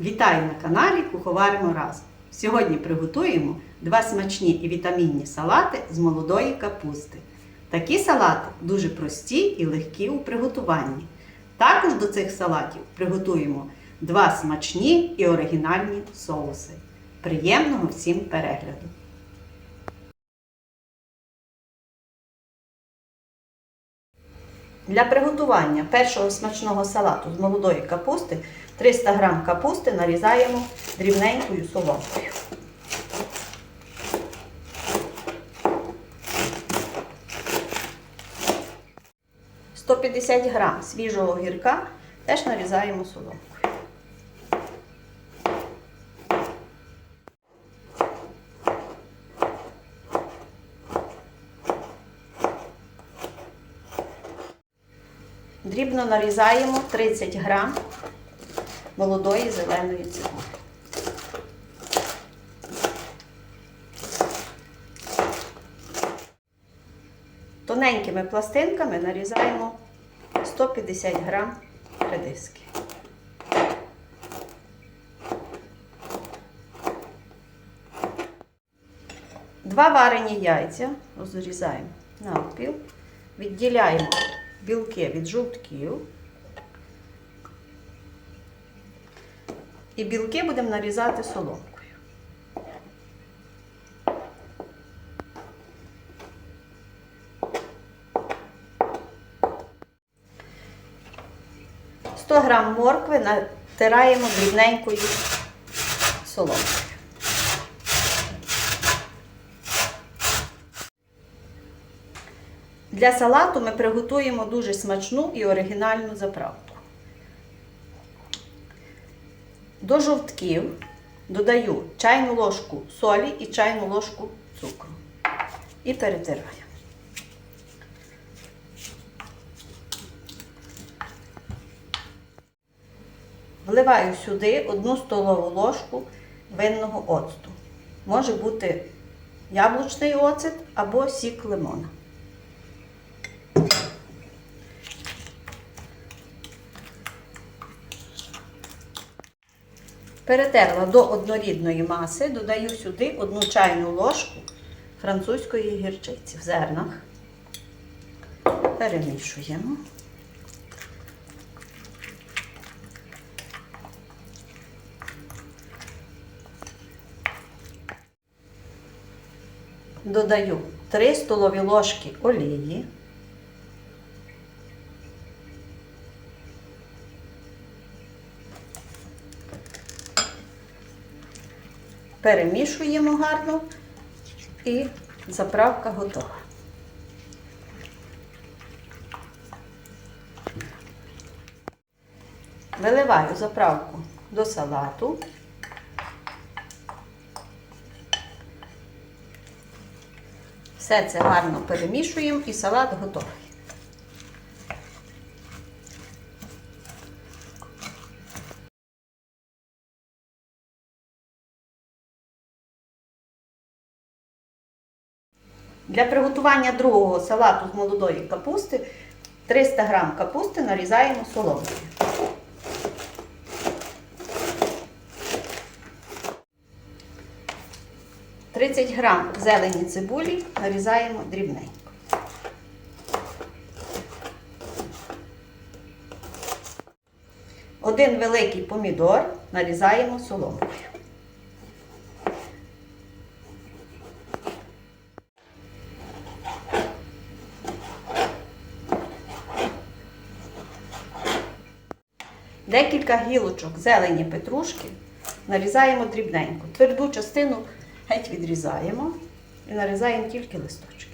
Вітаю на каналі Куховаримо разом. Сьогодні приготуємо два смачні і вітамінні салати з молодої капусти. Такі салати дуже прості і легкі у приготуванні. Також до цих салатів приготуємо два смачні і оригінальні соуси. Приємного всім перегляду! Для приготування першого смачного салату з молодої капусти 300 г капусти нарізаємо дрібненькою соломкою. – 150 г свіжого гірка теж нарізаємо соломкою. Дрібно нарізаємо 30 грам молодої зеленої цибулі. Тоненькими пластинками нарізаємо 150 грам редиски. Два варені яйця розрізаємо навпіл, відділяємо білки від жовтків. І білки будемо нарізати соломкою. Сто грам моркви натираємо дрібненькою соломкою. Для салату ми приготуємо дуже смачну і оригінальну заправку. До жовтків додаю чайну ложку солі і чайну ложку цукру. І перетираю. Вливаю сюди одну столову ложку винного оцту. Може бути яблучний оцет або сік лимона. Перетерла до однорідної маси, додаю сюди одну чайну ложку французької гірчиці в зернах. Перемішуємо. Додаю 3 столові ложки олії. Перемішуємо гарно і заправка готова. Виливаю заправку до салату. Все це гарно перемішуємо і салат готовий. Для приготування другого салату з молодої капусти 300 г капусти нарізаємо соломкою. Тридцять грам зелені цибулі нарізаємо дрібненько. Один великий помідор нарізаємо соломкою. Декілька гілочок зелені петрушки нарізаємо дрібненько. Тверду частину геть відрізаємо і нарізаємо тільки листочки.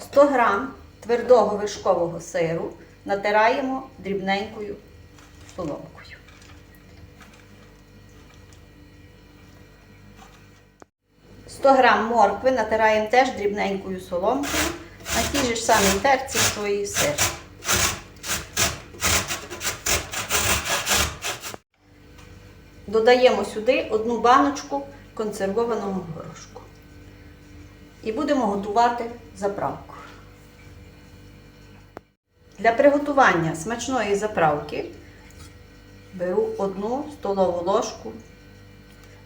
Сто грам твердого вишкового сиру натираємо дрібненькою соломкою. Сто грам моркви натираємо теж дрібненькою соломкою же ж самій терці, і сир. Додаємо сюди одну баночку консервованого горошку. І будемо готувати заправку. Для приготування смачної заправки беру одну столову ложку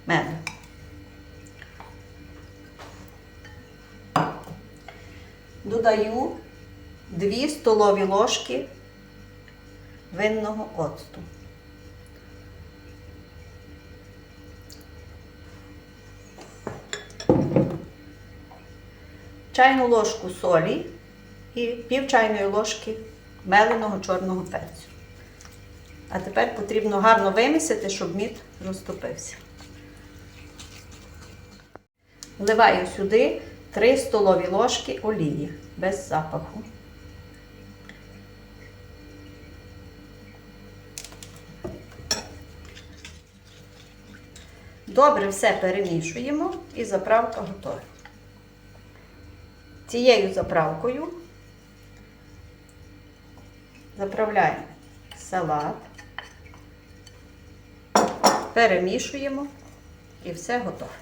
меду. Додаю 2 столові ложки винного оцту. Чайну ложку солі і пів чайної ложки меленого чорного перцю. А тепер потрібно гарно вимісити, щоб мід розтопився. Вливаю сюди 3 столові ложки олії без запаху. Добре все перемішуємо і заправка готова. Цією заправкою заправляємо салат, перемішуємо і все готове.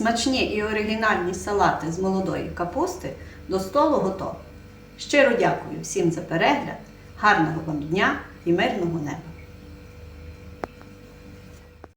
Смачні і оригінальні салати з молодої капусти до столу готові. Щиро дякую всім за перегляд, гарного вам дня і мирного неба!